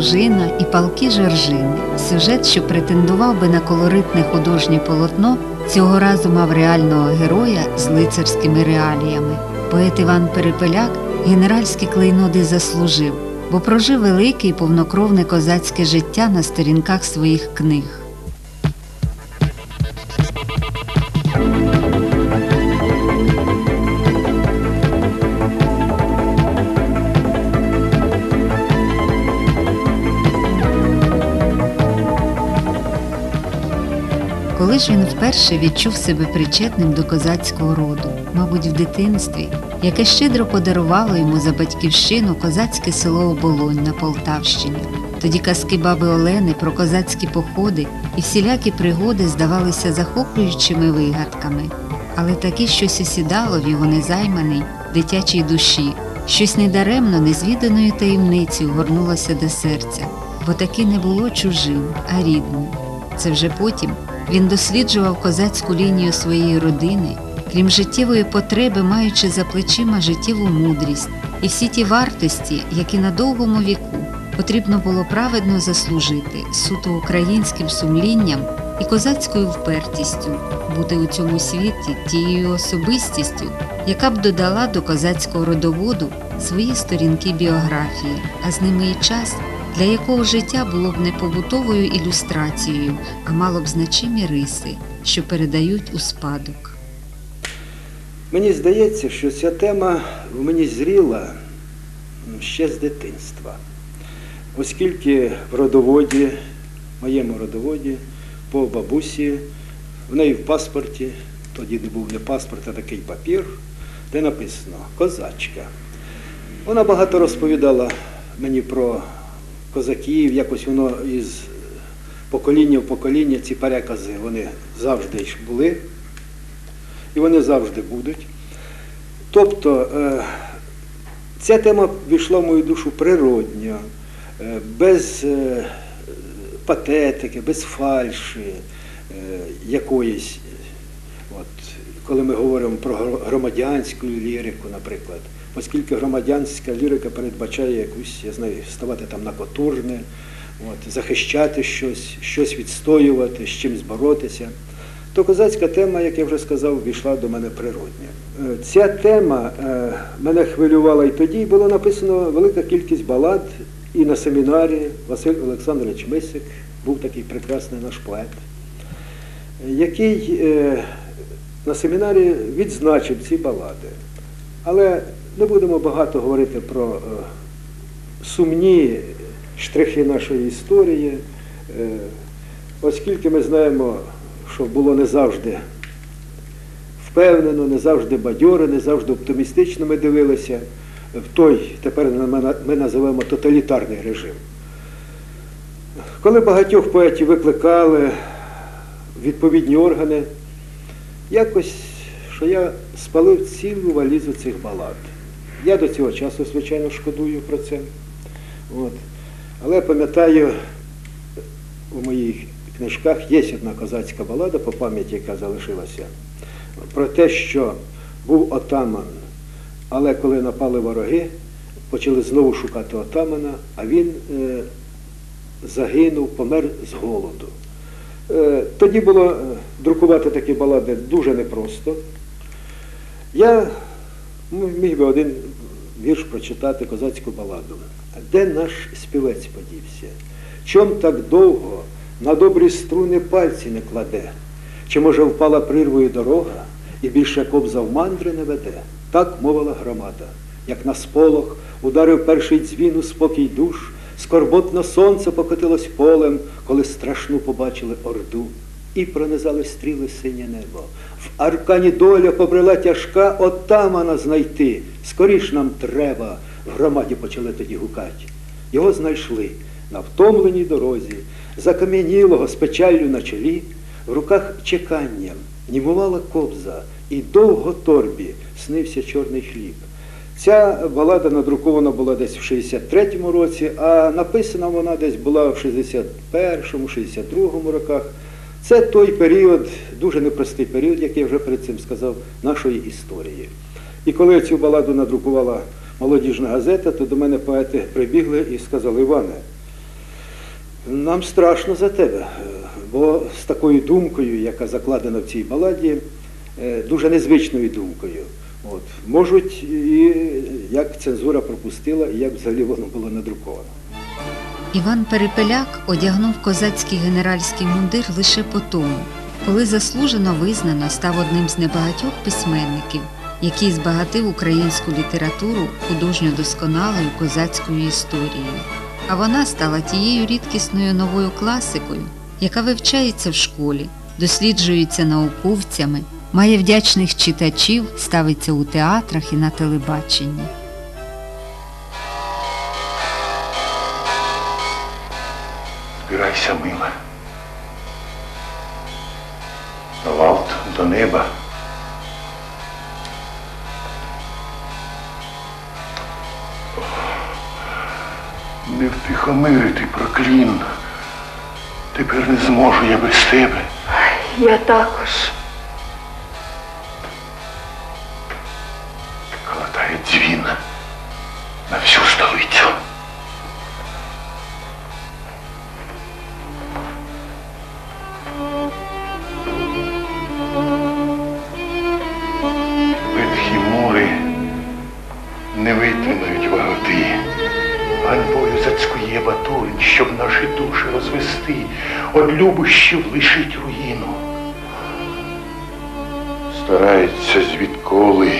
Дружина і палки жоржини. Сюжет, що претендував би на колоритне художнє полотно, цього разу мав реального героя з лицарськими реаліями. Поет Іван Перепеляк генеральські клейноди заслужив, бо прожив велике і повнокровне козацьке життя на сторінках своїх книг. Коли ж він вперше відчув себе причетним до козацького роду, мабуть, в дитинстві, яке щедро подарувало йому за батьківщину козацьке село Оболонь на Полтавщині. Тоді казки баби Олени про козацькі походи і всілякі пригоди здавалися захоплюючими вигадками, але таки щось осідало в його незайманій дитячій душі, щось недаремно незвіданою таємницею горнулося до серця, бо таки не було чужим, а рідним. Це вже потім він досліджував козацьку лінію своєї родини, крім життєвої потреби, маючи за плечима життєву мудрість. І всі ті вартості, які на довгому віку потрібно було праведно заслужити суто українським сумлінням і козацькою впертістю, бути у цьому світі тією особистістю, яка б додала до козацького родоводу свої сторінки біографії, а з ними і час для якого життя було б не побутовою ілюстрацією, а мало б значимі риси, що передають у спадок. Мені здається, що ця тема в мені зріла ще з дитинства, оскільки в родоводі, моєму родоводі, по бабусі, в неї в паспорті, тоді не був не паспорт, а такий папір, де написано Козачка. Вона багато розповідала мені про козаків, якось воно із покоління в покоління ці перекази вони завжди були і вони завжди будуть. Тобто е, ця тема війшла в мою душу природньо, е, без е, патетики, без фальші якоїсь. От, Коли ми говоримо про громадянську лірику, наприклад, оскільки громадянська лірика передбачає якусь, я знаю, ставати там на котурне, от, захищати щось, щось відстоювати, з чимось боротися, то козацька тема, як я вже сказав, війшла до мене природня. Е, ця тема е, мене хвилювала і тоді, було написано велика кількість балад і на семінарі Василь Олександрович Мисик, був такий прекрасний наш поет, який е, на семінарі відзначив ці балади. Але не будемо багато говорити про е, сумні штрихи нашої історії, е, оскільки ми знаємо, що було не завжди впевнено, не завжди бадьоро, не завжди оптимістично ми дивилися в той, тепер ми називаємо тоталітарний режим. Коли багатьох поетів викликали відповідні органи, якось, що я спалив цілу валізу цих балад. Я до цього часу, звичайно, шкодую про це. От. Але пам'ятаю, у моїх книжках є одна козацька балада по пам'яті, яка залишилася, про те, що був отаман, але коли напали вороги, почали знову шукати отамана, а він е, загинув, помер з голоду. Е, тоді було е, друкувати такі балади дуже непросто. Я міг би один вірш прочитати козацьку баладу. Де наш співець подівся? Чом так довго на добрі струни пальці не кладе? Чи, може, впала прирвою дорога і більше кобза в мандри не веде? Так мовила громада, як на сполох ударив перший дзвін у спокій душ, скорботно сонце покотилось полем, коли страшну побачили орду і пронизали стріли синє небо. В аркані доля побрела тяжка отамана знайти. Скоріш нам треба, в громаді почали тоді гукать. Його знайшли на втомленій дорозі, закам'янілого з печаллю на чолі, в руках чеканням німувала кобза, і довго торбі снився чорний хліб. Ця балада надрукована була десь в 63-му році, а написана вона десь була в 61-му, 62-му роках. Це той період, дуже непростий період, як я вже перед цим сказав, нашої історії. І коли цю баладу надрукувала молодіжна газета, то до мене поети прибігли і сказали, Іване, нам страшно за тебе, бо з такою думкою, яка закладена в цій баладі, е, дуже незвичною думкою. От, можуть і як цензура пропустила, і як взагалі воно було надруковано. Іван Перепеляк одягнув козацький генеральський мундир лише по тому, коли заслужено визнано став одним з небагатьох письменників, який збагатив українську літературу художньо досконалою козацькою історією. А вона стала тією рідкісною новою класикою, яка вивчається в школі, досліджується науковцями, має вдячних читачів, ставиться у театрах і на телебаченні. Збирайся, мила. Валт до неба. Не втихомирити проклін. Тепер не зможу я без тебе. Я також. Старається звідколи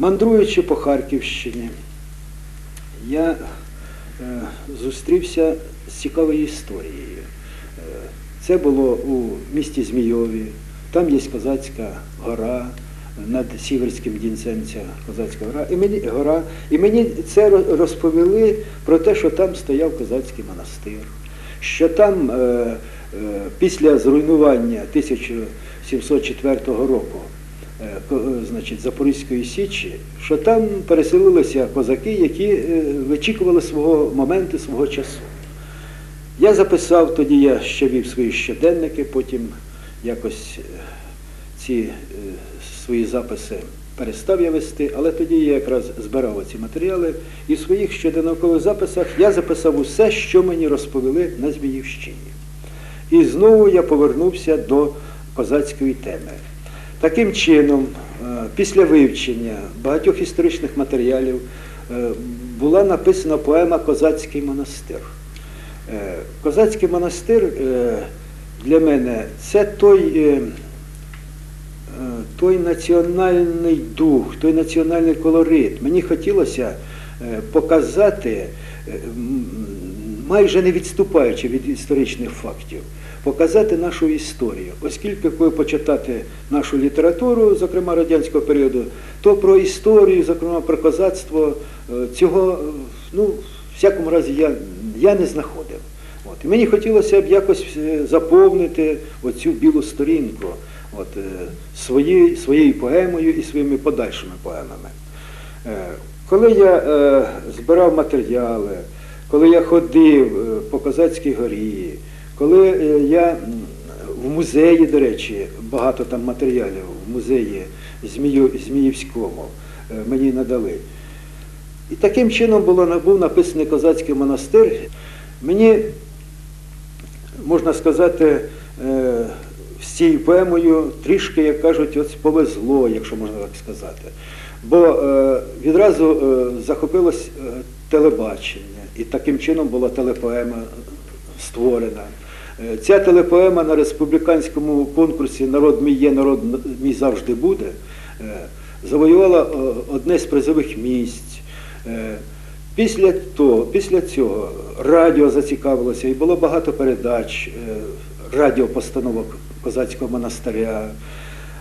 Мандруючи по Харківщині, я е, зустрівся з цікавою історією. Е, це було у місті Змійові, там є козацька гора, над Сіверським дінцем ця козацька гора. І мені, гора. І мені це розповіли про те, що там стояв козацький монастир, що там е, після зруйнування 1704 року значить, Запорізької Січі, що там переселилися козаки, які е, вичікували свого моменту, свого часу. Я записав, тоді я ще вів свої щоденники, потім якось е, ці е, свої записи перестав я вести, але тоді я якраз збирав ці матеріали, і в своїх щоденникових записах я записав усе, що мені розповіли на Зміївщині. І знову я повернувся до козацької теми. Таким чином, е, після вивчення багатьох історичних матеріалів е, була написана поема Козацький монастир. Е, Козацький монастир для мене це той, той національний дух, той національний колорит. Мені хотілося показати, майже не відступаючи від історичних фактів, показати нашу історію. Оскільки коли почитати нашу літературу, зокрема радянського періоду, то про історію, зокрема про козацтво, е, цього, е, ну, в всякому разі, я, я не знаходив. От. І мені хотілося б якось е, заповнити оцю білу сторінку от, е, своєю, поемою і своїми подальшими поемами. Коли я е, збирав матеріали, коли я ходив по Козацькій горі, коли е, я в музеї, до речі, багато там матеріалів в музеї Зміївському е, мені надали. І таким чином було, був написаний Козацький монастир. Мені, можна сказати, е, з цією поемою трішки, як кажуть, ось повезло, якщо можна так сказати. Бо відразу захопилось телебачення, і таким чином була телепоема створена. Е, Ця телепоема на республіканському конкурсі Народ мій є, народ мій завжди буде е, завоювала е, одне з призових місць. Після того, після цього радіо зацікавилося і було багато передач, радіопостановок Козацького монастиря.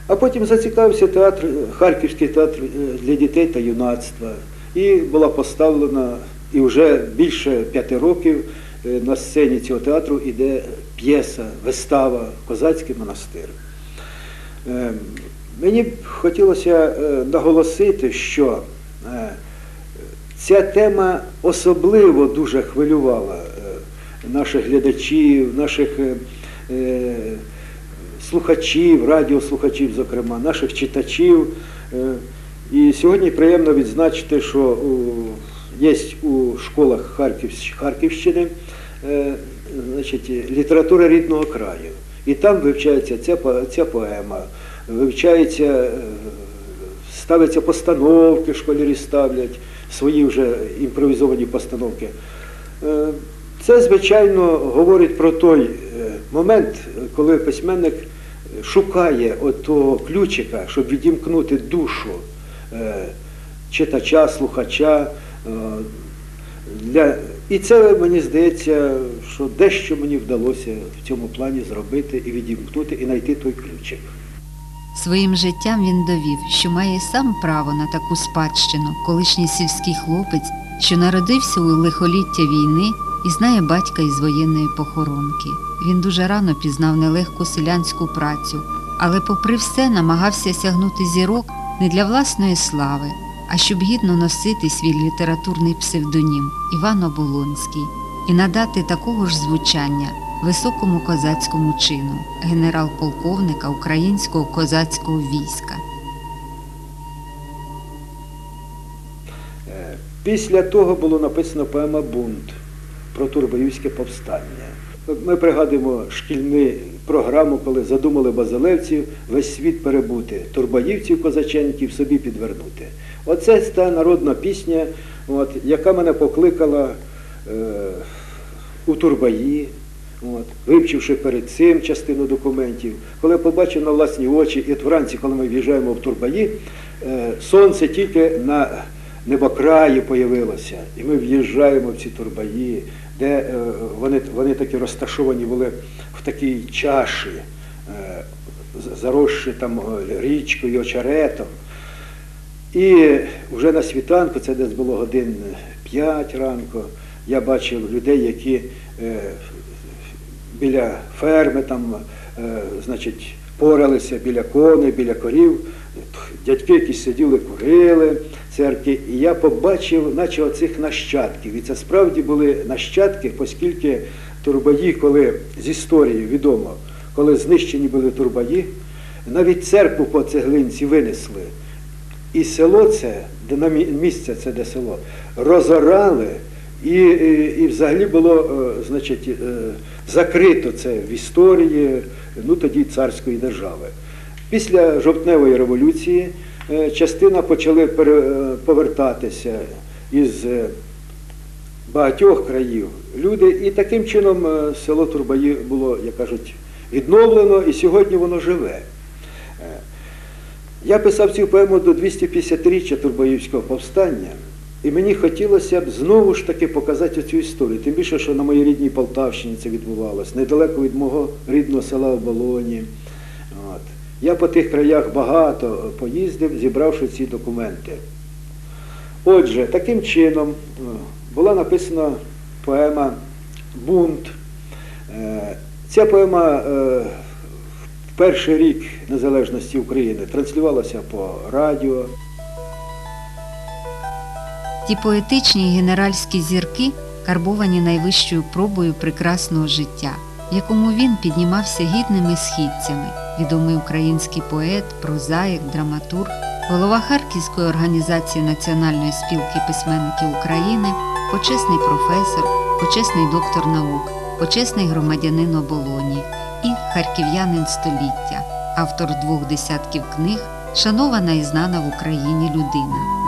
А потім зацікавився театр, Харківський театр для дітей та юнацтва. І була поставлена, і вже більше п'яти років на сцені цього театру йде п'єса, вистава Козацький монастир. Е, Мені б хотілося е, наголосити, що е, ця тема особливо дуже хвилювала е, наших глядачів, наших слухачів, радіослухачів, зокрема, наших читачів. І сьогодні приємно відзначити, що є у школах Харківщини значить, література рідного краю. І там вивчається ця, ця поема, вивчається, е, ставляться постановки, школярі ставлять свої вже імпровізовані постановки. Е, Це, звичайно, говорить про той е, момент, коли письменник шукає того ключика, щоб відімкнути душу читача, слухача. Для... І це мені здається, що дещо мені вдалося в цьому плані зробити і відімкнути, і знайти той ключик. Своїм життям він довів, що має сам право на таку спадщину, колишній сільський хлопець, що народився у лихоліття війни і знає батька із воєнної похоронки. Він дуже рано пізнав нелегку селянську працю, але, попри все, намагався сягнути зірок не для власної слави, а щоб гідно носити свій літературний псевдонім Іван Оболонський і надати такого ж звучання високому козацькому чину генерал-полковника українського козацького війська. Е, Після того було написано поема Бунт про Турбоївське повстання. Ми пригадуємо шкільну програму, коли задумали базилевців весь світ перебути, турбоївців козаченків собі підвернути. Оце та народна пісня, от, яка мене покликала е, у Турбаї, от, вивчивши перед цим частину документів. Коли побачив на власні очі, і от вранці, коли ми в'їжджаємо в Турбаї, е, сонце тільки на небокраї появилося. І ми в'їжджаємо в ці турбаї, де е, вони, вони такі розташовані були в такій чаші, е, заросші там е, річкою, очеретом. І вже на світанку, це десь було годин 5 ранку, я бачив людей, які біля ферми там, значить, поралися біля коней, біля корів. Дядьки, які сиділи, курили церкві, і я побачив, наче оцих нащадків. І це справді були нащадки, оскільки турбаї, коли з історії відомо, коли знищені були турбаї, навіть церкву по цеглинці винесли. І село це, де на місце це де село, розорали, і, і, і взагалі було е, значить, е, закрито це в історії ну, тоді царської держави. Після жовтневої революції е, частина почали е, повертатися із е, багатьох країв люди, і таким чином село Турбаї було, як кажуть, відновлено, і сьогодні воно живе. Я писав цю поему до 250-річчя Турбоївського повстання, і мені хотілося б знову ж таки показати цю історію. Тим більше, що на моїй рідній Полтавщині це відбувалося, недалеко від мого рідного села Оболоні. От. Я по тих краях багато поїздив, зібравши ці документи. Отже, таким чином е, була написана поема Бунт. Е, Ця поема е, в перший рік незалежності України транслювалася по радіо. Ті поетичні генеральські зірки карбовані найвищою пробою прекрасного життя, якому він піднімався гідними східцями, відомий український поет, прозаїк, драматург, голова Харківської організації Національної спілки письменників України, почесний професор, почесний доктор наук, почесний громадянин оболоні і харків'янин століття, автор двох десятків книг, шанована і знана в Україні людина.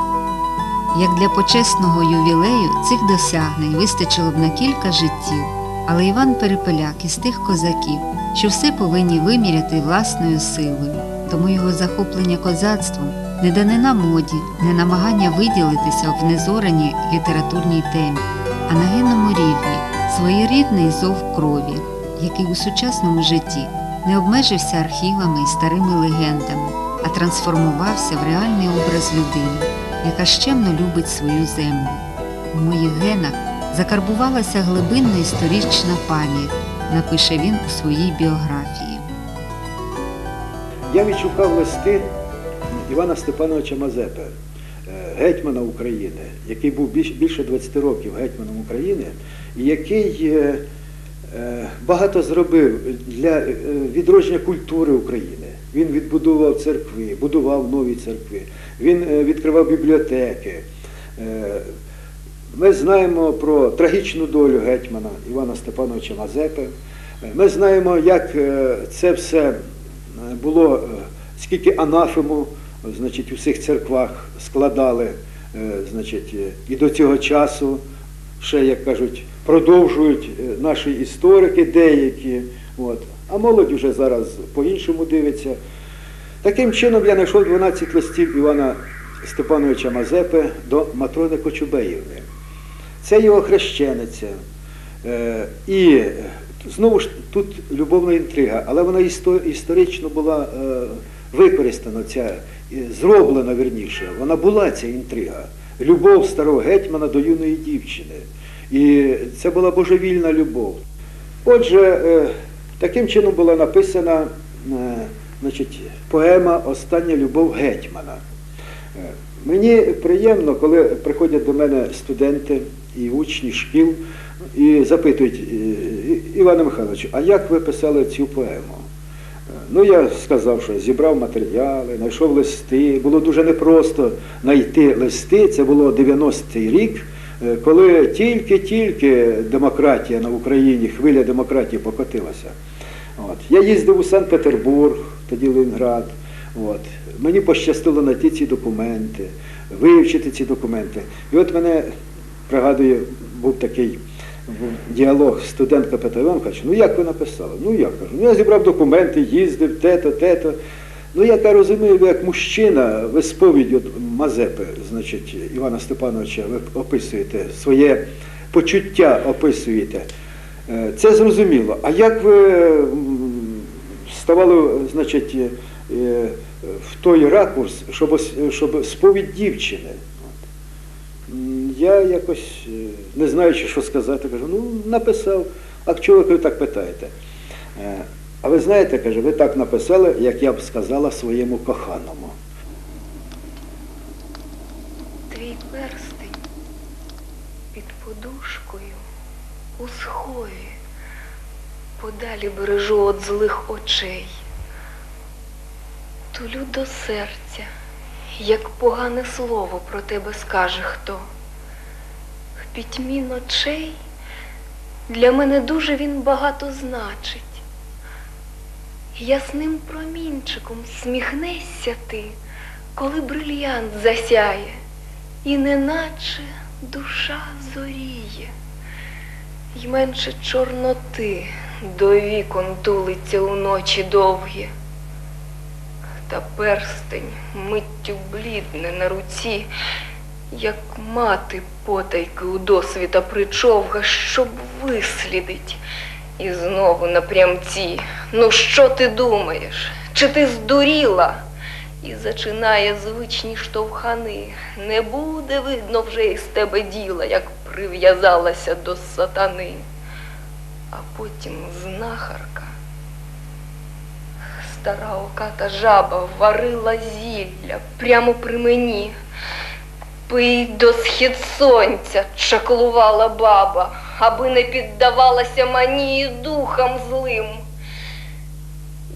Як для почесного ювілею цих досягнень вистачило б на кілька життів, але Іван Перепеляк із тих козаків, що все повинні виміряти власною силою, тому його захоплення козацтвом не данина моді, не намагання виділитися в незореній літературній темі, а на генному рівні своєрідний зов крові, який у сучасному житті не обмежився архівами і старими легендами, а трансформувався в реальний образ людини, яка щемно любить свою землю. У моїх генах закарбувалася глибинна історична пам'ять, напише він у своїй біографії. Я відшукав листи Івана Степановича Мазепи, е, гетьмана України, який був більше 20 років гетьманом України, який е, е, багато зробив для відродження культури України. Він відбудував церкви, будував нові церкви, він відкривав бібліотеки. Ми знаємо про трагічну долю гетьмана Івана Степановича Мазепи. Ми знаємо, як е, це все е, було, е, скільки анафему значить, у всіх церквах складали, значить, і до цього часу ще, як кажуть, продовжують наші історики деякі. От. А молодь вже зараз по-іншому дивиться. Таким чином я знайшов 12 листів Івана Степановича Мазепи до Матрони Кочубеївни. Це його хрещениця. Е, І знову ж тут любовна інтрига, але вона істо- історично була е, використана, ця, зроблена верніше. Вона була ця інтрига. Любов старого гетьмана до юної дівчини. І це була божевільна любов. Отже, е, таким чином була написана значить, поема Остання любов гетьмана. Мені приємно, коли приходять до мене студенти і учні шкіл і запитують, «Е, «І- Іване Михайловичу, а як ви писали цю поему? Е, Ну, я сказав, що зібрав матеріали, знайшов листи. Було дуже непросто знайти листи. Це було 90-й рік, е, коли тільки-тільки демократія на Україні, хвиля демократії покотилася. От. Я їздив у Санкт-Петербург, тоді Ленінград. От. Мені пощастило знайти ці документи, вивчити ці документи. І от мене, пригадую, був такий діалог студентка Петра Івановича, ну як ви написали? Ну я кажу, ну я зібрав документи, їздив, те-то, те-то. Ну я розумію, ви як мужчина, ви сповідь от Мазепи, значить, Івана Степановича, ви описуєте, своє почуття описуєте. Е, Це зрозуміло. А як ви ставали, значить, е, в той ракурс, щоб, щоб сповідь дівчини? Я якось, е, не знаючи, що сказати, кажу, ну написав. А чого ви так питаєте? Е, А ви знаєте, каже, ви так написали, як я б сказала своєму коханому. Твій перстень під подушкою у схові подалі бережу от злих очей. Тулю до серця, як погане слово про тебе скаже хто. В пітьмі ночей для мене дуже він багато значить. Ясним промінчиком сміхнешся ти, коли брильянт засяє, і неначе душа зоріє, й менше чорноти до вікон тулиться у ночі довгі. Та перстень миттю блідне на руці, як мати потайки у досвіта причовга, щоб вислідить. І знову напрямці. Ну що ти думаєш? Чи ти здуріла? І зачинає звичні штовхани. Не буде видно вже із тебе діла, як прив'язалася до сатани. А потім знахарка. Стара оката жаба варила зілля прямо при мені. Пий до схід сонця чаклувала баба, аби не піддавалася манії духам злим.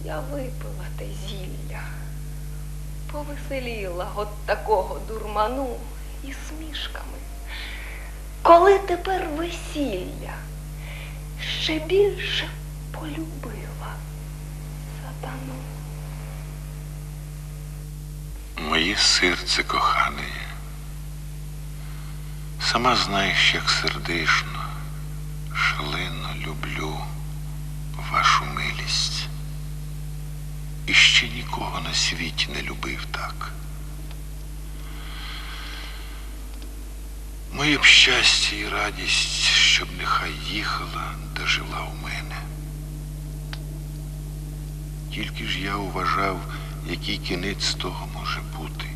Я випила те зілля, повеселіла от такого дурману і смішками. Коли тепер весілля ще більше полюбила Натану. Моє серце кохане, сама знаєш, як сердечно, шалено люблю вашу милість. І ще нікого на світі не любив так. Моє б щастя і радість, щоб нехай їхала, дожила у мене. Тільки ж я уважав, який кінець того може бути,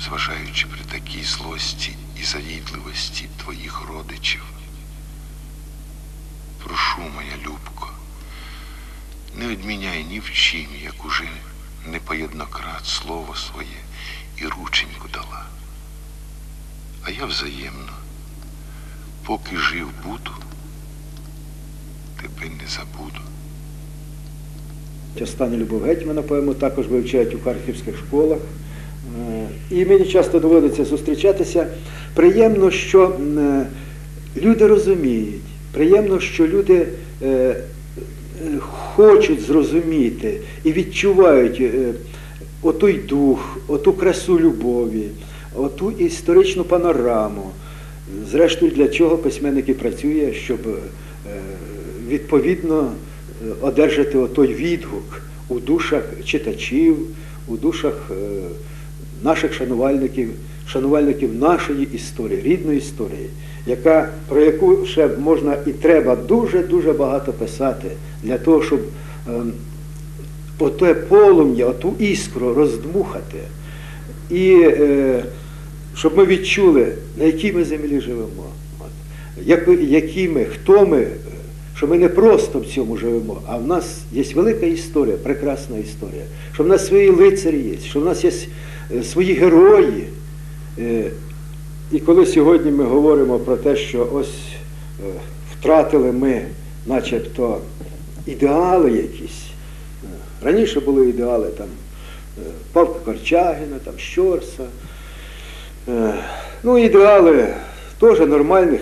зважаючи при такій злості і завідливості твоїх родичів. Прошу, моя Любко, не відміняй ні в чим, як уже непоєднократ слово своє і рученьку дала. А я взаємно, поки жив буду, тебе не забуду. Останню Любов Гетьмана поему також вивчають у харківських школах. Е, І мені часто доводиться зустрічатися. Приємно, що люди розуміють, приємно, що люди е, е, хочуть зрозуміти і відчувають е, отой дух, оту красу любові, оту історичну панораму. Зрештою, для чого письменник і працює, щоб е, відповідно е, одержати отой відгук у душах читачів, у душах е, наших шанувальників, шанувальників нашої історії, рідної історії, яка, про яку ще можна і треба дуже-дуже багато писати для того, щоб ем, оте полум'я, оту іскру роздмухати. І е, щоб ми відчули, на якій ми землі живемо, які ми, хто ми, е, що ми не просто в цьому живемо, а в нас є велика історія, прекрасна історія, що в нас свої лицарі є, що в нас є е, свої герої. Е, І коли сьогодні ми говоримо про те, що ось е, втратили ми начебто ідеали якісь, раніше були ідеали там Павка Корчагіна, там Щорса, Ну, ідеали теж нормальних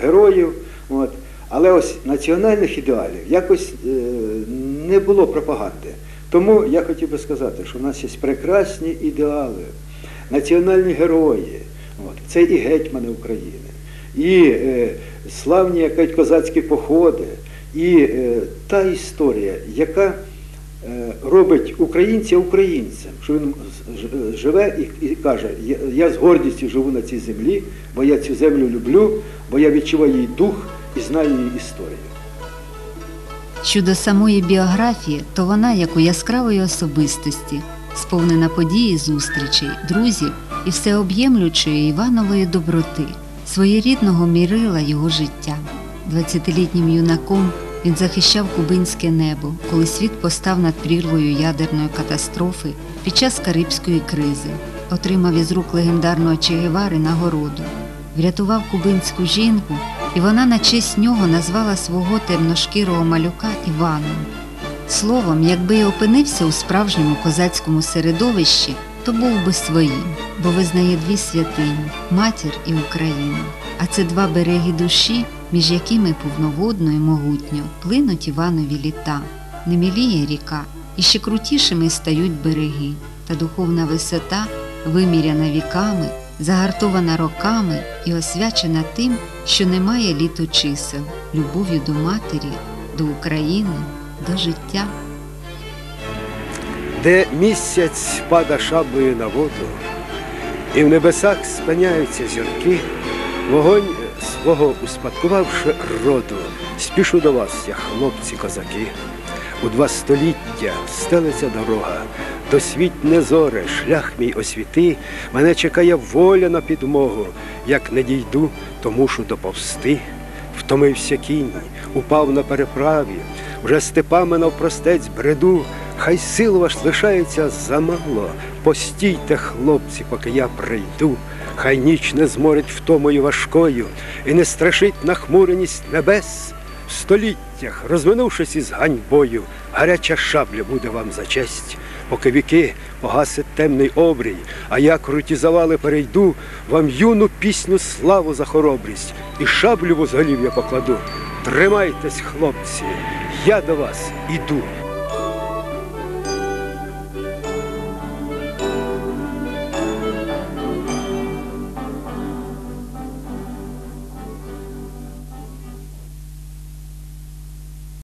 героїв. От. Але ось національних ідеалів якось е, не було пропаганди. Тому я хотів би сказати, що в нас є прекрасні ідеали, національні герої. Це і гетьмани України, і е, славні козацькі походи, і е, та історія, яка робить українця українцем, що він живе і, каже, я з гордістю живу на цій землі, бо я цю землю люблю, бо я відчуваю її дух і знаю її історію. Щодо самої біографії, то вона, як у яскравої особистості, сповнена подій і зустрічей, друзів і всеоб'ємлючої Іванової доброти, своєрідного мірила його життя. 20-літнім юнаком він захищав кубинське небо, коли світ постав над прірвою ядерної катастрофи під час Карибської кризи, отримав із рук легендарного Че Гевари нагороду, врятував кубинську жінку, і вона на честь нього назвала свого темношкірого малюка Іваном. Словом, якби і опинився у справжньому козацькому середовищі, то був би своїм, бо визнає дві святині матір і Україну. А це два береги душі, між якими повноводно і могутньо плинуть Іванові літа, не міліє ріка, і ще крутішими стають береги, та духовна висота, виміряна віками, загартована роками і освячена тим, що немає літо чисел, любов'ю до матері, до України, до життя. де місяць пада шаблею на воду, і в небесах спиняються зірки, вогонь свого успадкувавши роду, спішу до вас, я хлопці козаки. У два століття стелиться дорога, досвітне зоре, шлях мій освіти, мене чекає воля на підмогу. Як не дійду, то мушу доповсти. Втомився кінь, упав на переправі, вже степами навпростець бреду, хай сил ваш лишається замало. Постійте, хлопці, поки я прийду, хай ніч не зморить втомою важкою і не страшить нахмуреність небес. В століттях, розминувшись із ганьбою, гаряча шабля буде вам за честь. Поки віки погасить темний обрій, а я круті завали перейду, вам юну пісню славу за хоробрість і шаблю в я покладу. Тримайтесь, хлопці, я до вас іду.